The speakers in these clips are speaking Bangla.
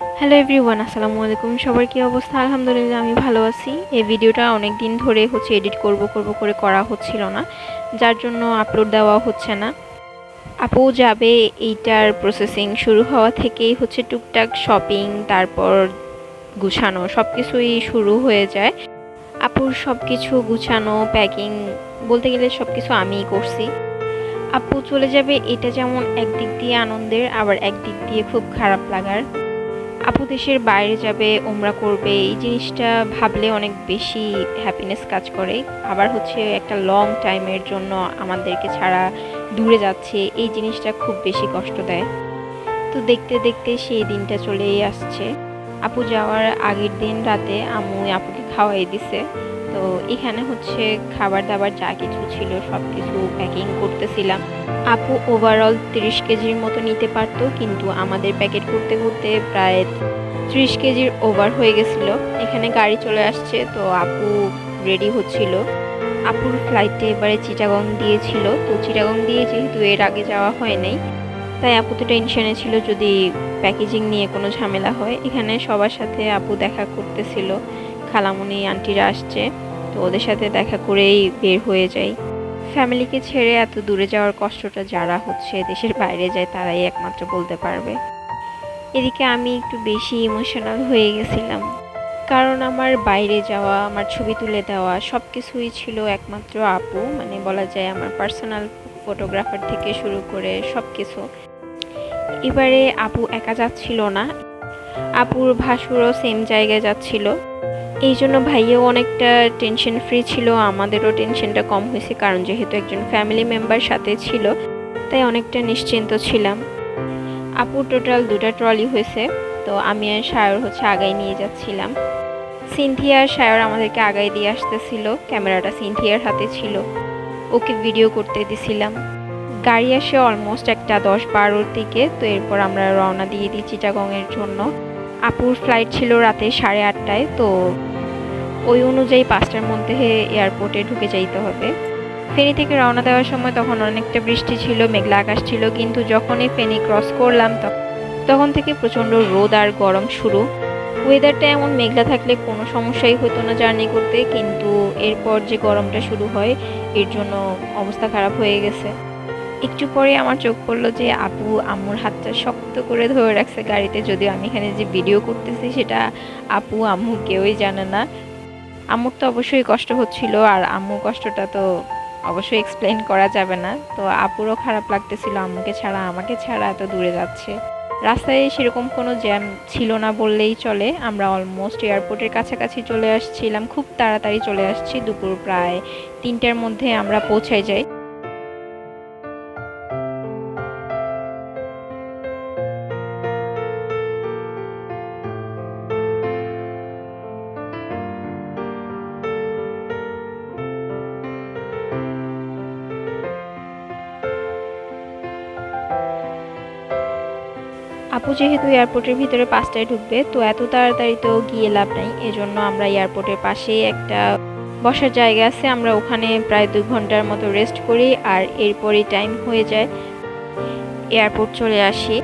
হ্যালো এভরিওয়ান আসসালামু আলাইকুম। সবার কি অবস্থা? আলহামদুলিল্লাহ, আমি ভালো আছি। এই ভিডিওটা অনেক দিন ধরে হচ্ছে এডিট করব করব করে করা হচ্ছিল না। যার জন্য আপলোড দেওয়া হচ্ছে না। আপু যাবে, এইটার প্রসেসিং শুরু হওয়া থেকেই হচ্ছে টুকটাক শপিং তারপর গুছানো সব কিছুই শুরু হয়ে যায়। আপুর সব কিছু গুছানো প্যাকিং বলতে গেলে সব কিছু আমিই করছি। আপু চলে যাবে, এটা যেমন একদিক দিয়ে আনন্দের, আবার একদিক দিয়ে খুব খারাপ লাগার। আপু দেশের বাইরে যাবে ওমরা করবে, এই জিনিসটা ভাবলে অনেক বেশি হ্যাপিনেস কাজ করে। আবার হচ্ছে একটা লং টাইমের জন্য আমাদেরকে ছাড়া দূরে যাচ্ছে, এই জিনিসটা খুব বেশি কষ্ট দেয়। তো দেখতে দেখতে সেই দিনটা চলেই আসছে। আপু যাওয়ার আগের দিন রাতে আম্মু আপুকে খাওয়াই দিছে। তো এখানে হচ্ছে খাবার দাবার যা কিছু ছিল সব কিছু প্যাকিং করতেছিলাম। আপু ওভারঅল তিরিশ কেজির মতো নিতে পারতো, কিন্তু আমাদের প্যাকেট করতে করতে প্রায় ত্রিশ কেজির ওভার হয়ে গেছিল। এখানে গাড়ি চলে আসছে, তো আপু রেডি হচ্ছিল। আপুর ফ্লাইটে এবারে চিটাগং দিয়েছিল, তো চিটাগং দিয়ে যেহেতু এর আগে যাওয়া হয় নাই, তাই আপু তো টেনশনে ছিল যদি প্যাকেজিং নিয়ে কোনো ঝামেলা হয়। এখানে সবার সাথে আপু দেখা করতেছিল। খালামুনি, আন্টিরা আসছে, তো ওদের সাথে দেখা করেই বের হয়ে যায় ফ্যামিলিকে ছেড়ে এত দূরে যাওয়ার কষ্টটা যারা হচ্ছে দেশের বাইরে যায়, তারাই একমাত্র বলতে পারবে। এদিকে আমি একটু বেশি ইমোশনাল হয়ে গেছিলাম। কারণ আমার বাইরে যাওয়া, আমার ছবি তুলে দেওয়া সব কিছুই ছিল একমাত্র আপু মানে বলা যায় আমার পার্সোনাল ফটোগ্রাফার থেকে শুরু করে সব কিছু এবারে আপু একা যাচ্ছিল না। আপুর ভাসুরও সেম জায়গায় যাচ্ছিল। এই জন্য ভাইয়াও অনেকটা টেনশন ফ্রি ছিল, আমাদেরও টেনশনটা কম হয়েছে, কারণ যেহেতু একজন ফ্যামিলি মেম্বার সাথে ছিল, তাই অনেকটা নিশ্চিন্ত ছিলাম। আপুর টোটাল দুটা ট্রলি হয়েছে, তো আমি আর সায়র হচ্ছে আগাই নিয়ে যাচ্ছিলাম। সিনথিয়া আর সায়র আমাদেরকে আগাই দিয়ে আসতেছিল, ক্যামেরাটা সিনথিয়ার হাতে ছিল। ওকে ভিডিও করতে দিছিলাম। গাড়ি আসে অলমোস্ট একটা দশ বারোর দিকে, তো এরপর আমরা রওনা দিয়ে দিই চিটাগংয়ের জন্য। আপুর ফ্লাইট ছিল রাতে সাড়ে আটটায়, তো ওই অনুযায়ী পাঁচটার মধ্যে এয়ারপোর্টে ঢুকে যাইতে হবে। ফেনি থেকে রওনা দেওয়ার সময় তখন অনেকটা বৃষ্টি ছিল, মেঘলা আকাশ ছিল, কিন্তু যখনই ফেনি ক্রস করলাম তখন থেকে প্রচণ্ড রোদ আর গরম শুরু। ওয়েদারটা এমন মেঘলা থাকলে কোনো সমস্যাই হতো না জার্নি করতে, কিন্তু এরপর যে গরমটা শুরু হয়, এর জন্য অবস্থা খারাপ হয়ে গেছে। একটু পরে আমার চোখ পড়ল যে, আপু, আম্মুর হাতটা শক্ত করে ধরে রাখছে গাড়িতে, যদিও আমি এখানে যে ভিডিও করতেছি, সেটা আপু, আম্মু কেউই জানে না। আম্মুর তো অবশ্যই কষ্ট হচ্ছিল আর আম্মুর কষ্টটা তো অবশ্যই এক্সপ্লেন করা যাবে না। তো আপুরও খারাপ লাগতেছিল, আম্মুকে ছাড়া, আমাকে ছাড়া এত দূরে যাচ্ছে। রাস্তায় সেরকম কোনো জ্যাম ছিল না বললেই চলে। আমরা অলমোস্ট এয়ারপোর্টের কাছাকাছি চলে আসছিলাম, খুব তাড়াতাড়ি চলে আসছি। দুপুর প্রায় তিনটার মধ্যে আমরা পৌঁছে যাই। আপু যেহেতু এয়ারপোর্টের ভিতরে পাঁচটায় ঢুকবে, তো এত তাড়াতাড়ি তো গিয়ে লাভ নাই। এজন্য আমরা এয়ারপোর্টের পাশেই একটা বসার জায়গা আছে। আমরা ওখানে প্রায় দু ঘণ্টার মতো রেস্ট করি আর এরপরই টাইম হয়ে যায়। এয়ারপোর্ট চলে আসি।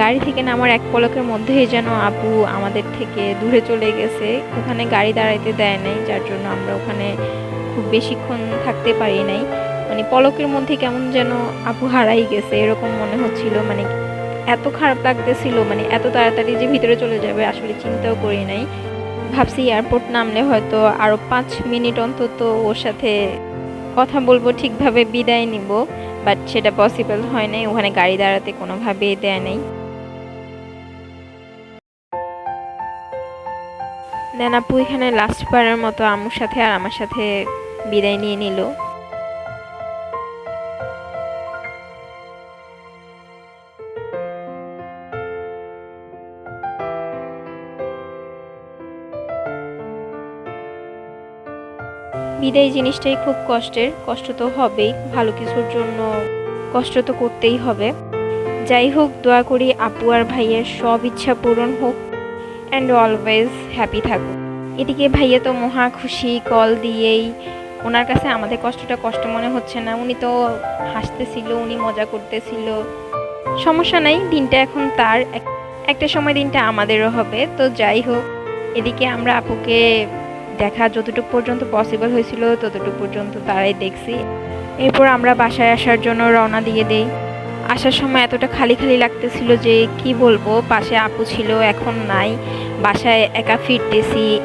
গাড়ি থেকে নামার এক পলকের মধ্যেই যেন আপু আমাদের থেকে দূরে চলে গেছে। ওখানে গাড়ি দাঁড়াইতে দেয় নাই, যার জন্য আমরা ওখানে খুব বেশিক্ষণ থাকতে পারি নাই। মানে পলকের মধ্যে কেমন যেন আপু হারাই গেছে, এরকম মনে হচ্ছিল। মানে এত খারাপ লাগতেছিল মানে এত তাড়াতাড়ি যে ভিতরে চলে যাবে আসলে চিন্তাও করি নাই। ভাবছি এয়ারপোর্ট নামলে হয়তো আরও পাঁচ মিনিট অন্তত ওর সাথে কথা বলব, ঠিকভাবে বিদায় নিব বাট সেটা পসিবল হয় নাই, ওখানে গাড়ি দাঁড়াতে কোনোভাবেই দেয় নেই। দেন আপু এখানে লাস্ট বারের মতো আম্মুর সাথে আর আমার সাথে বিদায় নিয়ে নিল। বিদায় জিনিসটাই খুব কষ্টের। কষ্ট তো হবেই, ভালো কিছুর জন্য কষ্ট তো করতেই হবে। যাই হোক, দোয়া করি আপু আর ভাইয়ের সব ইচ্ছা পূরণ হোক অ্যান্ড অলওয়েজ হ্যাপি থাকুক। এদিকে ভাইয়া তো মহা খুশি কল দিয়েই। ওনার কাছে আমাদের কষ্টটা কষ্ট মনে হচ্ছে না। উনি তো হাসতেছিল, উনি মজা করতেছিল। সমস্যা নাই, দিনটা এখন তার। এক- একটা সময় দিনটা আমাদেরও হবে। তো যাই হোক, এদিকে আমরা আপুকে দেখা যতটুকু পর্যন্ত পসিবল হয়েছিল, ততটুকু পর্যন্ত তারাই দেখছি। এরপর আমরা বাসায় আসার জন্য রওনা দিয়ে দেই। আসার সময় এতটা খালি খালি লাগতেছিল যে কি বলব, পাশে আপু ছিল, এখন নাই। বাসায় একা ফিরতেছি।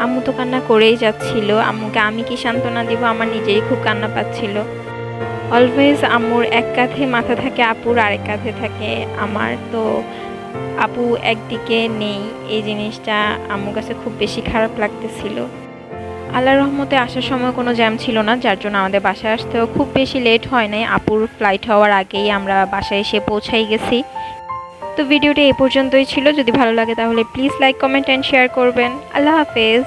আম্মু তো কান্না করেই যাচ্ছিল। আম্মুকে আমি কি সান্ত্বনা দিব? আমার নিজেই খুব কান্না পাচ্ছিল। অলওয়েজ আম্মুর এক কাঁধে মাথা থাকে, আপুর আরেক কাঁধে থাকে। আমার তো আপু একদিকে নেই, এই জিনিসটা আম্মুর কাছে খুব বেশি খারাপ লাগতেছিল। আল্লাহ রহমতে আসার সময় কোনো জ্যাম ছিল না, যার জন্য আমাদের বাসায় আসতেও খুব বেশি লেট হয় নাই। আপুর ফ্লাইট হওয়ার আগেই আমরা বাসায় এসে পৌঁছাই গেছি। তো ভিডিওটি এ পর্যন্তই ছিল। যদি ভালো লাগে তাহলে please like comment and share করবেন। আল্লাহ হাফেজ।